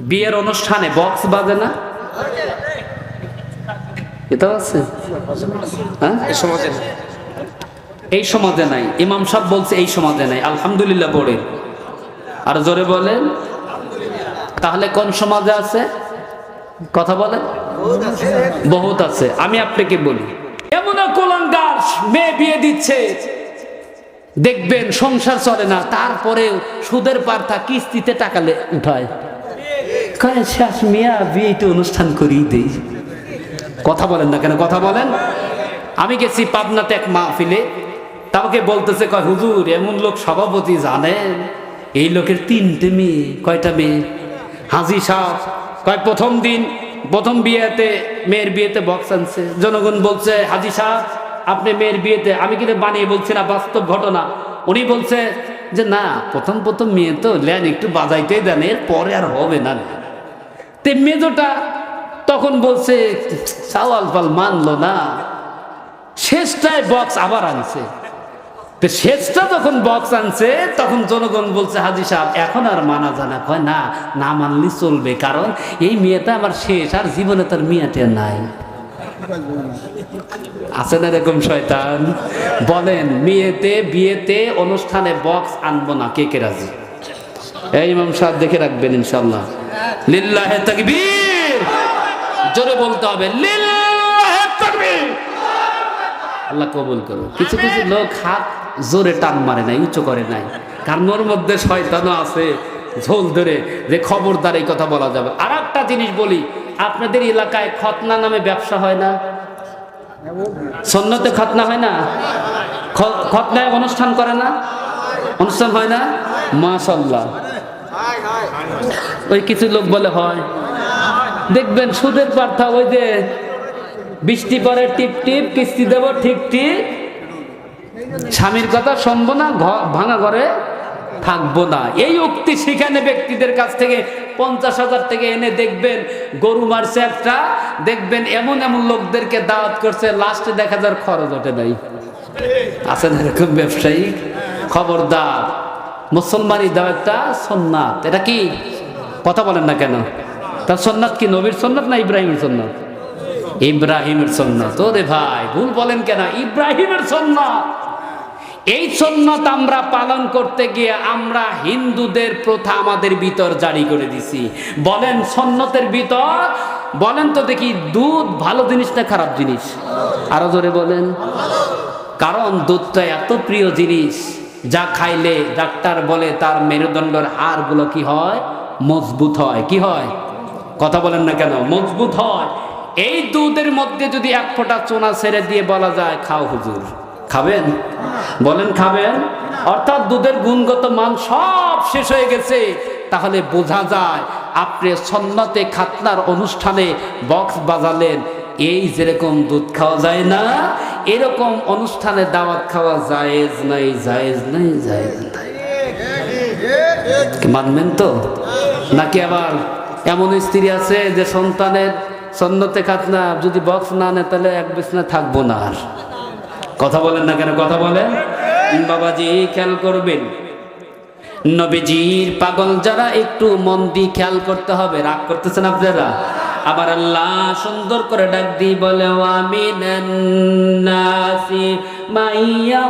বিয়ের অনুষ্ঠানে বক্স বাজে না? এটাও আছে। হ্যাঁ? সমাজে এই সমাজে নাই। ইমাম সাহেব বলছে এই সমাজে নাই। আলহামদুলিল্লাহ পড়ে। আর জোরে বলেন। তাহলে কোন সমাজে আছে? কথা বলেন। বহুত আছে। আমি আপনাকে বলি। এমন কোলাঙ্গার মেয়ে বিয়ে দিচ্ছে। দেখবেন সংসার চলে না। তারপরেও সুদের পার্থা কিস্তিতে টাকা উঠায়। কয় শেষ মিয়া বিয়েটা অনুষ্ঠান করেই দেই কথা বলেন না কেন? কথা বলেন। আমি গেছি পাবনাতে এক মাহফিলে। তাকে বলতেছে, কয়, হুজুর, এমন লোক সভাপতি জানেন? এই লোকের তিনটে মেয়ে, কয়টা মেয়ে? হাজি সাহ কয়, প্রথম দিন, প্রথম বিয়েতে, মেয়ের বিয়েতে বক্স আনছে। জনগণ বলছে, হাজি সাহ আপনি মেয়ের বিয়েতে আমি কিন্তু বানিয়ে বলছি না, বাস্তব ঘটনা। উনি বলছে যে, না, প্রথম প্রথম মেয়ে তো ল্যান একটু বাজাইতেই দেন এর পরে আর হবে না তে মেজোটা তখন বলছে, সাওয়াল ফাল মানলো না। শেষটায় বক্স আবার আনছে। তো শেষটা যখন বক্স আনছে, তখন জনগণ বলছে, হাজি সাহেব, এখন আর মানা জানা কয়, না না মানলে চলবে। কারণ এই মেয়েটা আমার শেষ, আর জীবনে তার মেয়েটা নাই। আছে না এরকম শয়তান? বলেন, মেয়েতে, বিয়েতে, অনুষ্ঠানে বক্স আনব না। কে কে রাজি? এই ইমাম সাহেব দেখে রাখবেন, ইনশাল্লাহ। লিল্লাহে তাকবীর। জোরে বলতে হবে, লিল্লাহে তাকবীর। আল্লাহ কবুল করো। কিছু কিছু লোক হাত জোরে টান মারে নাই, উঁচু করে নাই। মধ্যে শয়তানও আছে, ঝোল ধরে যে খবরদার এই কথা বলা যাবে। আর একটা জিনিস বলি, আপনাদের এলাকায় খতনা নামে ব্যবসা হয় না? সন্ন্যতে খতনা হয় না? খতনায় অনুষ্ঠান করে না? অনুষ্ঠান হয় না? মাশাল্লাহ ওই কিছু লোক বলে, হয়। দেখবেন সুদের পার্থা ওই যে বৃষ্টি পরে টিপ টিপ, কিস্তি দেব, ঠিক ঠিক। স্বামীর কথা শুনব না ভাঙা ঘরে থাকব না। এই উক্তি সেখানে ব্যক্তিদের কাছ থেকে পঞ্চাশ হাজার থেকে এনে দেখবেন গরু মারছে একটা, দেখবেন এমন এমন লোকদেরকে দাওয়াত করছে, লাস্টে দেখা যার খরচ ওঠে নাই। আছেন এরকম ব্যবসায়ী? খবরদার। মুসলমানি দাও একটা সন্ন্যাত এটা কি? কথা বলেন না কেন? তার সন্ন্যাত কি নবীর সন্ন্যাত না ইব্রাহিমের সন্ন্যাত ইব্রাহিমের সন্ন্যাত ওরে ভাই, ভুল বলেন কেন? ইব্রাহিমের সন্ন্যাত এই সন্ন্যত আমরা পালন করতে গিয়ে আমরা হিন্দুদের প্রথা আমাদের ভিতর জারি করে দিছি। বলেন সন্ন্যতের ভিতর? বলেন তো দেখি, দুধ ভালো জিনিস না খারাপ জিনিস? আরও জোরে বলেন। কারণ দুধটা এত প্রিয় জিনিস। যা খাইলে ডাক্তার বলে তার মেরুদণ্ডের হাড়গুলো কি হয়? মজবুত হয়। কি হয়? কথা বলেন না কেন? মজবুত হয়। এই দুধের মধ্যে যদি এক ফোঁটা চোনা ছেড়ে দিয়ে বলা যায়, খাও হুজুর। খাবেন? বলেন খাবেন? অর্থাৎ দুধের গুণগত মান সব শেষ হয়ে গেছে। তাহলে বোঝা যায়, আপনি সন্ন্যতে খাতনার অনুষ্ঠানে বক্স বাজালেন। এই যেরকম দুধ খাওয়া যায় না এরকম অনুষ্ঠানে দাওয়াত খাওয়া জায়েজ নাই জায়েজ নাই জায়েজ নাই। মানবেন তো? নাকি আবার এমন স্ত্রী আছে যে সন্তানের সন্ন্যতে খাতনা যদি বক্স না নেয়, তাহলে এক বিছনা থাকব না আর? কথা বলেন না কেন? কথা বলেন। বাবাজি, খেয়াল করবেন। নবীজির পাগল যারা একটু মন দিয়ে খেয়াল করতে হবে। রাগ করতেছেন আপনারা? আবার আল্লাহ সুন্দর করে ডাক দিই বলে আমিন নাসি মাইয়া